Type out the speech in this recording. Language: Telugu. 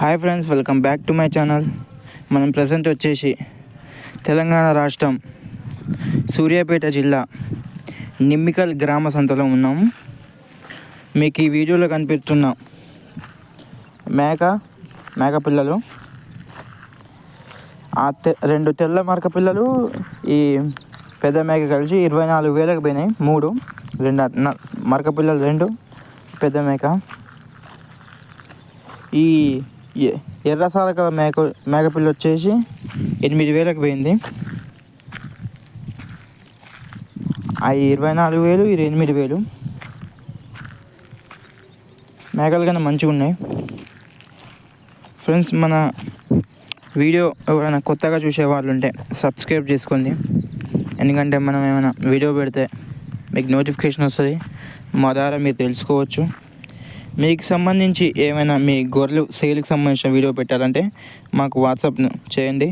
Hi friends welcome back to my channel. మనం ప్రజెంట్ వచ్చేసి తెలంగాణ రాష్ట్రం సూర్యాపేట జిల్లా నిమ్మికల్ గ్రామ సంతలో ఉన్నాము మీకు ఈ వీడియోలో కనిపిస్తున్న మేక మేక పిల్లలు ఆ తె రెండు తెల్ల మరక పిల్లలు ఈ పెద్ద మేక కలిసి ఇరవై నాలుగు వేలకు పోయినాయి. మూడు రెండు మరక పిల్లలు రెండు పెద్ద మేక. ఈ ఎర్ర సారక మేక మేకపిల్ల వచ్చేసి ఎనిమిది వేలకు పోయింది. అవి ఇరవై నాలుగు వేలు ఇది ఎనిమిది వేలు. మేకలు కన్నా మంచిగా ఉన్నాయి ఫ్రెండ్స్ మన వీడియో ఎవరైనా కొత్తగా చూసే వాళ్ళు ఉంటే సబ్స్క్రైబ్ చేసుకోండి. ఎందుకంటే మనం ఏమైనా వీడియో పెడితే మీకు నోటిఫికేషన్ వస్తుంది. మా ద్వారా మీరు తెలుసుకోవచ్చు. మీకు సంబంధించి ఏమైనా మీ గొర్రెలు సేల్కి సంబంధించిన వీడియో పెట్టాలంటే మాకు వాట్సాప్ చేయండి.